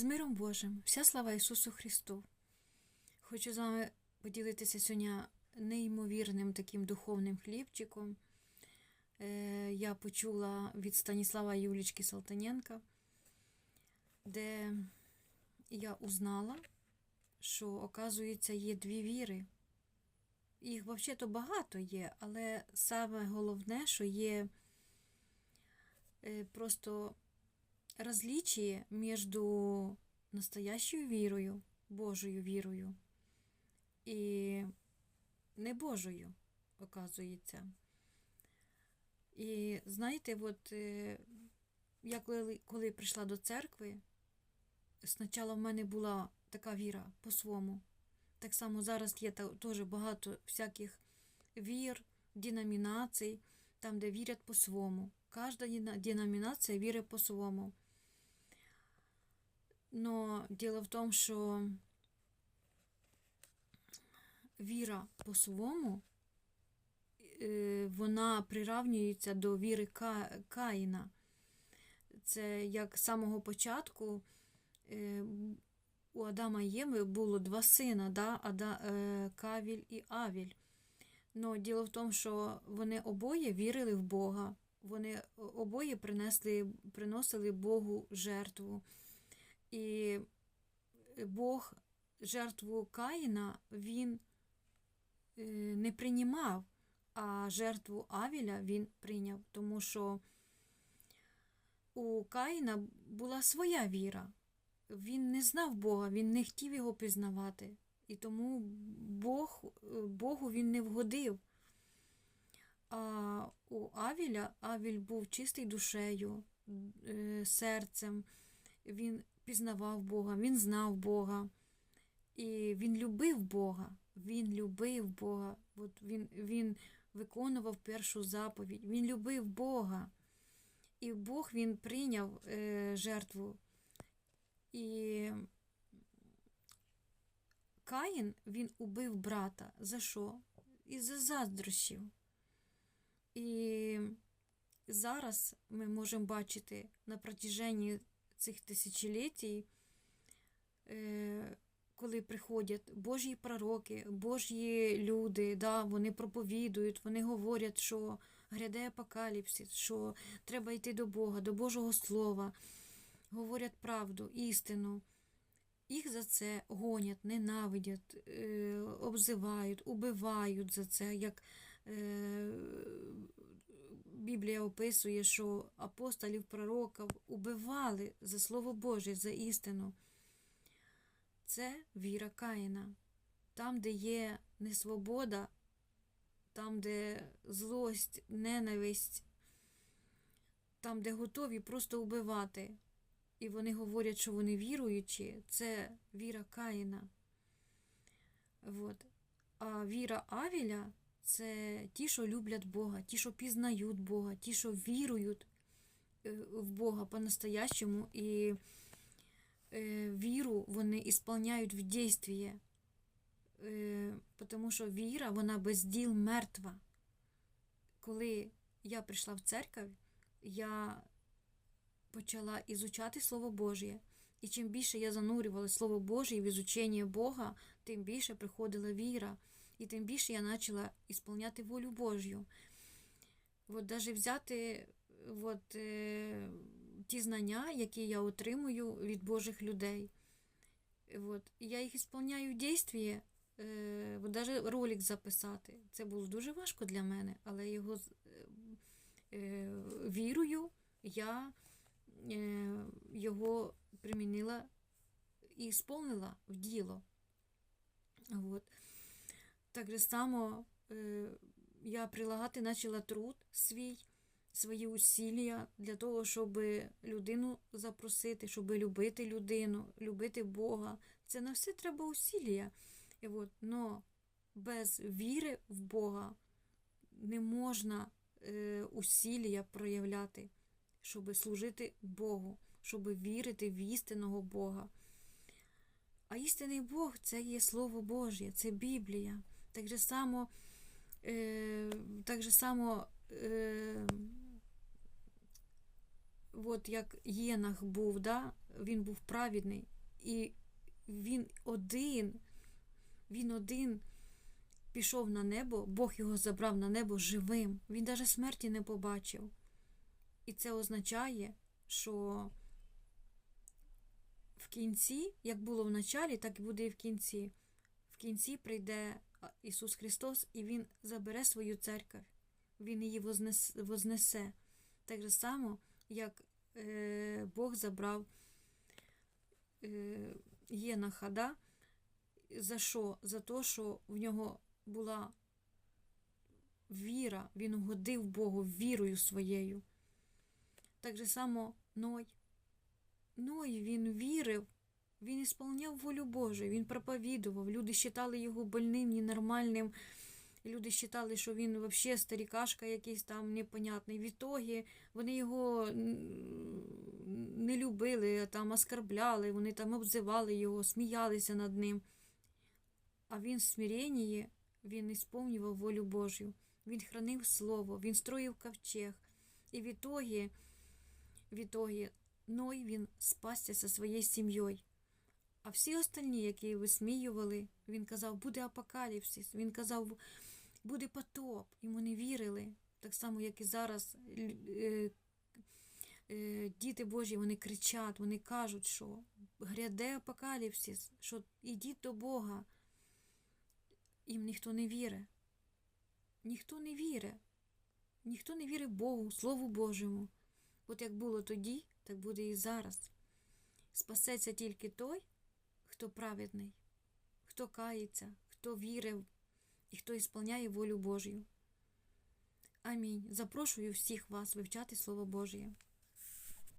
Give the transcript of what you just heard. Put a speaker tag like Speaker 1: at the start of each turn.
Speaker 1: З миром Божим, вся слава Ісусу Христу. Хочу з вами поділитися сьогодні неймовірним таким духовним хлібчиком. Е, Я почула від Станіслава Юлічки Салтаненка, де я узнала, що, оказується, є дві віри. Їх взагалі-то багато є, але саме головне, що є е, просто различие между настоящою вірою, Божою вірою і небожою, оказується. І знаєте, от е, я коли, коли прийшла до церкви, спочатку в мене була така віра по-своєму. Так само зараз є теж багато всяких вір, деномінацій, там, де вірять по-своєму. Кожна деномінація вірить по-своєму. Но дело в том, що віра по-своєму, е, вона приравнюється до віри Каїна. Це як з самого початку е, у Адама і Єви було два сина, да? Ада, е, Кавіль і Авіль. Но діло в тому, що вони обоє вірили в Бога. Вони обоє принесли, приносили Богу жертву. І Бог жертву Каїна він е, не приймав, а жертву Авіля він прийняв, тому що у Каїна була своя віра. Він не знав Бога, він не хотів його пізнавати. І тому Бог, Богу він не вгодив. А у Авіля Авіль був чистий душею, е, серцем. Він пізнавав Бога, він знав Бога. І він любив Бога. Він любив Бога. От він, він виконував першу заповідь. Він любив Бога. І Бог він прийняв е, жертву. І Каїн він убив брата. За що? Із-за заздрощів. І зараз ми можемо бачити на протяженні цих тисячолітій, е, коли приходять Божі пророки, Божі люди, да, вони проповідують, вони говорять, що гряде апокаліпсис, що треба йти до Бога, до Божого Слова, говорять правду, істину. Їх за це гонять, ненавидять, е, обзивають, убивають за це. Як е, Біблія описує, що апостолів, пророків убивали за Слово Боже, за істину. Це віра Каїна. Там, де є несвобода, там, де злость, ненависть, там, де готові просто вбивати. І вони говорять, що вони віруючі, це віра Каїна. От. А віра Авіля це ті, що люблять Бога, ті, що пізнають Бога, ті, що вірують е, в Бога по-настоящему, і е, віру вони ісполняють в дійстві. Е, тому що віра, вона без діл мертва. Коли я прийшла в церкву, я почала ізучати Слово Божє. І чим більше я занурювала Слово Божє в ізучення Бога, тим більше приходила віра, і тим більше я почала ісполняти волю Божю. От даже взяти от, е, ті знання, які я отримую від Божих людей. От, я їх ісполняю в дійстві, е, от даже ролик записати. Це було дуже важко для мене, але його е, е, вірою я е, його примінила і сповнила в діло. От. Так же само е, я прилагати почала труд свій, свої усілля для того, щоб людину запросити, щоб любити людину, любити Бога. Це на все треба усілля. І от, но без віри в Бога не можна е, усілля проявляти, щоб служити Богу, щоб вірити в істинного Бога. А істинний Бог це є Слово Божє, це Біблія. Так же само, е, так же е, от як Єнах був, да? він був праведний, і він один, він один пішов на небо, Бог його забрав на небо живим. Він навіть смерті не побачив. І це означає, що в кінці, як було в началі, так і буде і в кінці. В кінці прийде Ісус Христос, і Він забере свою церкву, Він її вознесе. Так же само, як е, Бог забрав е, Єноха, да? За що? За те, що в нього була віра, він угодив Богу вірою своєю. Так же само Ной. Ной він вірив, він ісполняв волю Божу, він проповідував. Люди вважали його больним, ненормальним. Люди вважали, що він взагалі старікашка якийсь там непонятний. В ітогі вони його не любили, там оскорбляли, вони там обзивали його, сміялися над ним. А він в смиренні, він ісповнював волю Божю. Він хранив слово, він строїв ковчег. І в ітогі, в ітогі Ной він спасся зі своєю сім'єю. А всі остальні, які висміювали, він казав, буде апокаліпсис, він казав, буде потоп. Йому не вірили. Так само, як і зараз е, е, діти Божі, вони кричать, вони кажуть, що гряде апокаліпсис, що ідіть до Бога. Їм ніхто не вірить. Ніхто не вірить. Ніхто не вірить Богу, Слову Божому. От як було тоді, так буде і зараз. Спасеться тільки той, хто праведний, хто кається, хто вірив і хто ісполняє волю Божю. Амінь. Запрошую всіх вас вивчати Слово Божє.